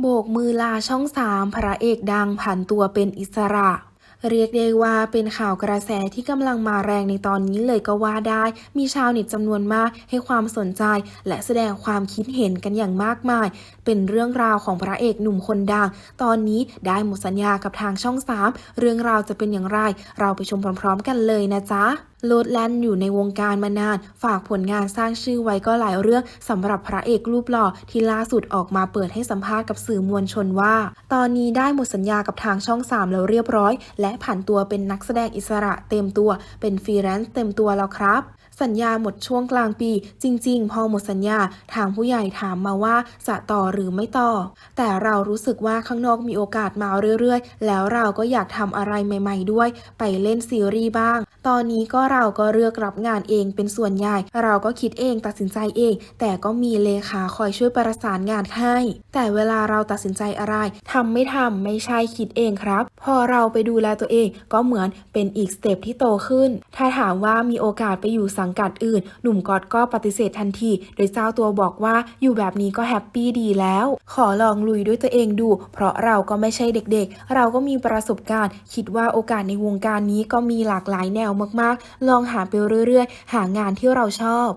โบกมือลาช่องสามพระเอกดังผันตัวเป็นอิสระ เรียกได้ว่าเป็นข่าวกระแสที่กำลังมาแรงในตอนนี้เลยก็ว่าได้ มีชาวเน็ตจำนวนมากให้ความสนใจ และแสดงความคิดเห็นกันอย่างมากมาย เป็นเรื่องราวของพระเอกหนุ่มคนดัง ตอนนี้ได้หมดสัญญากับทางช่อง3เรื่องราวจะเป็นอย่างไร เราไปชมพร้อม ๆ กันเลยนะจ๊ะ โลดแล่นอยู่ในวงการมานาน ฝากผลงานสร้างชื่อไว้ก็หลายเรื่องสำหรับพระเอกรูปหล่อที่ล่าสุดออกมาเปิดให้สัมภาษณ์กับสื่อมวลชนว่า ตอนนี้ได้หมดสัญญากับทางช่อง 3 แล้วเรียบร้อย และผันตัวเป็นนักแสดงอิสระเต็มตัว เป็นฟรีแลนซ์เต็มตัวแล้วครับสัญญาหมดช่วงกลางปี จริง ๆ พอหมดสัญญาทางผู้ใหญ่ถามมาว่าจะต่อหรือไม่ต่อ แต่เรารู้สึกว่าข้างนอกมีโอกาสมาเรื่อยๆ แล้วเราก็อยากทำอะไรใหม่ ๆ ด้วย ไปเล่นซีรีส์บ้าง ตอนนี้ก็เราก็เลือกรับงานเองเป็นส่วนใหญ่ เราก็คิดเองตัดสินใจเอง แต่ก็มีเลขาคอยช่วยประสานงานให้ แต่เวลาเราตัดสินใจอะไรทำไม่ทำไม่ใช่คิดเองครับ พอเราไปดูแลตัวเองก็เหมือนเป็นอีกสเต็ปที่โตขึ้น ถ้าถามว่ามีโอกาสไปอยู่สังกัดอื่น หนุ่มกอตก็ปฏิเสธทันที โดยเจ้าตัวบอกว่าอยู่แบบนี้ก็แฮปปี้ดีแล้ว ขอลองลุยด้วยตัวเองดู เพราะเราก็ไม่ใช่เด็กๆ เราก็มีประสบการณ์ คิดว่าโอกาสในวงการนี้ก็มีหลากหลายแนวมากๆลองหาไปเรื่อยๆ หางานที่เราชอบ